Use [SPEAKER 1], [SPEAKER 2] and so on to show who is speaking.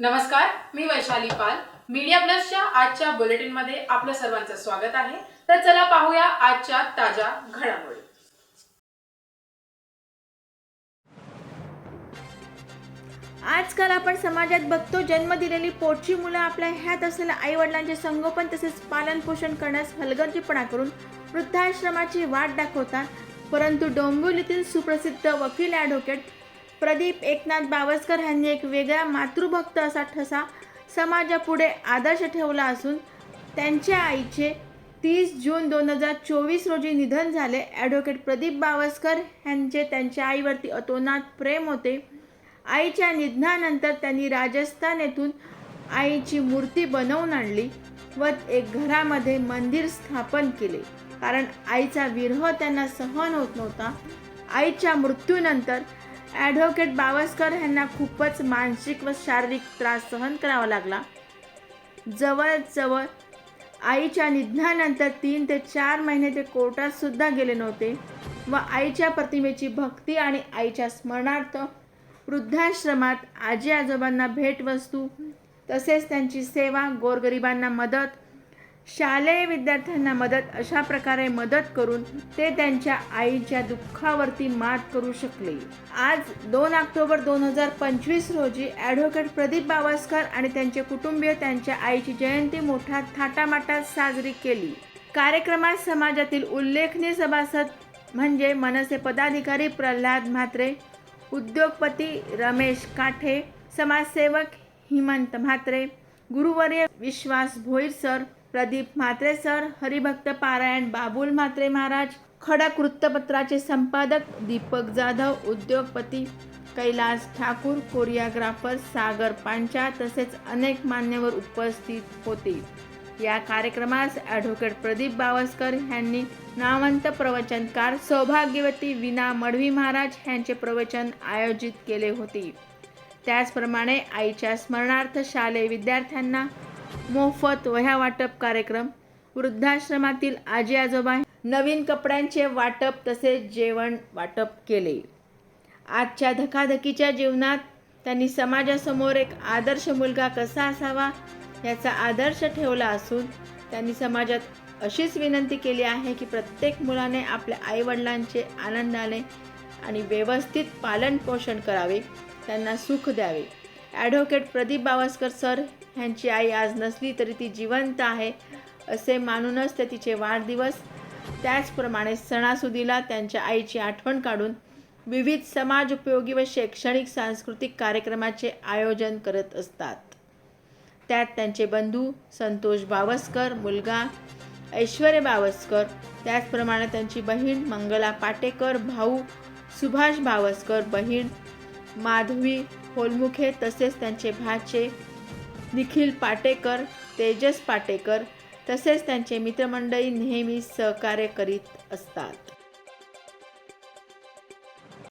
[SPEAKER 1] नमस्कार मी वैशाली पाल. मीडिया प्लसच्या आजच्या बुलेटिनमध्ये आपलं सर्वांचं स्वागत आहे. तर चला पाहूया आजच्या ताज्या घडामोडी.
[SPEAKER 2] आजकाल आपण समाजात बघतो जन्म दिलेली पोटची मुलं आपल्या ह्यात असलेल्या आई वडिलांचे संगोपन तसेच पालन पोषण करण्यास हलगर्जीपणा करून वृद्धाश्रमाची वाट दाखवतात. परंतु डोंबिवलीतील सुप्रसिद्ध वकील ॲडव्होकेट प्रदीप एकनाथ बावस्कर यांनी एक वेगळा मातृभक्त असा ठसा समाजापुढे आदर्श ठेवला असून त्यांच्या आईचे तीस जून दोन हजार चोवीस रोजी निधन झाले. ॲडव्होकेट प्रदीप बावस्कर यांचे त्यांच्या आईवरती अतोनात प्रेम होते. आईच्या निधनानंतर त्यांनी राजस्थान येथून आईची मूर्ती बनवून आणली व एक घरामध्ये मंदिर स्थापन केले. कारण आईचा विरह त्यांना सहन होत नव्हता. आईच्या मृत्यूनंतर ॲडव्होकेट बावस्कर यांना खूपच मानसिक व शारीरिक त्रास सहन करावा लागला. जवळजवळ आईच्या निधनानंतर तीन ते चार महिने ते कोर्टात सुद्धा गेले नव्हते व आईच्या प्रतिमेची भक्ती आणि आईच्या स्मरणार्थ वृद्धाश्रमात आजी आजोबांना भेटवस्तू तसेच त्यांची सेवा गोरगरिबांना मदत शालेय विद्यार्थ्यांना मदत अशा प्रकारे मदत करून ते त्यांच्या आईच्या दुःखावरती मात करू शकले. आज दोन ऑक्टोबर दोन हजार पंचवीस रोजी ॲडव्होकेट प्रदीप बावस्कर आणि त्यांचे कुटुंबीय त्यांच्या आईची जयंती मोठ्या थाटामाटात साजरी केली. कार्यक्रमात समाजातील उल्लेखनीय सभासद म्हणजे मनसे पदाधिकारी प्रल्हाद म्हात्रे उद्योगपती रमेश काठे समाजसेवक हिमंत म्हात्रे गुरुवर्य विश्वास भोईर सर प्रदीप म्हात्रे सर हरिभक्त पारायण बाबुल म्हात्रे महाराज खडक वृत्तपत्राचे संपादक दीपक जाधव उद्योगपती कैलास ठाकूर कोरिओग्राफर सागर पांचा तसेच अनेक मान्यवर उपस्थित होते. या कार्यक्रमास ॲडव्होकेट प्रदीप बावस्कर यांनी नामवंत प्रवचनकार सौभाग्यवती विना मडवी महाराज यांचे प्रवचन आयोजित केले होते. त्याचप्रमाणे आईच्या स्मरणार्थ शालेय विद्यार्थ्यांना मोफत वह्या वाटप कार्यक्रम वृद्धाश्रमातील आजी आजोबा नवीन कपड्यांचे वाटप तसेच जेवण वाटप केले. आजच्या धकाधकीच्या जीवनात त्यांनी समाजासमोर एक आदर्श मुलगा कसा असावा याचा आदर्श ठेवला असून त्यांनी समाजात अशीच विनंती केली आहे की प्रत्येक मुलाने आपल्या आईवडिलांचे आनंदाने आणि व्यवस्थित पालन पोषण करावे त्यांना सुख द्यावे. ॲडव्होकेट प्रदीप बावस्कर सर ह्यांची आई आज नसली तरी ती जिवंत आहे असे मानूनच ते तिचे वाढदिवस. त्याचप्रमाणे सणासुदीला त्यांच्या आईची आठवण काढून विविध समाज उपयोगी व शैक्षणिक सांस्कृतिक कार्यक्रमाचे आयोजन करत असतात. त्यात त्यांचे बंधू संतोष बावस्कर मुलगा ऐश्वर्य बावस्कर त्याचप्रमाणे त्यांची बहीण मंगला पाटेकर भाऊ सुभाष बावस्कर बहीण माधवी होलमुखे तसेच त्यांचे भाचे निखिल पाटेकर तेजस पाटेकर तसेच त्यांचे मित्रमंडळी नेहमी सहकार्य करीत असतात.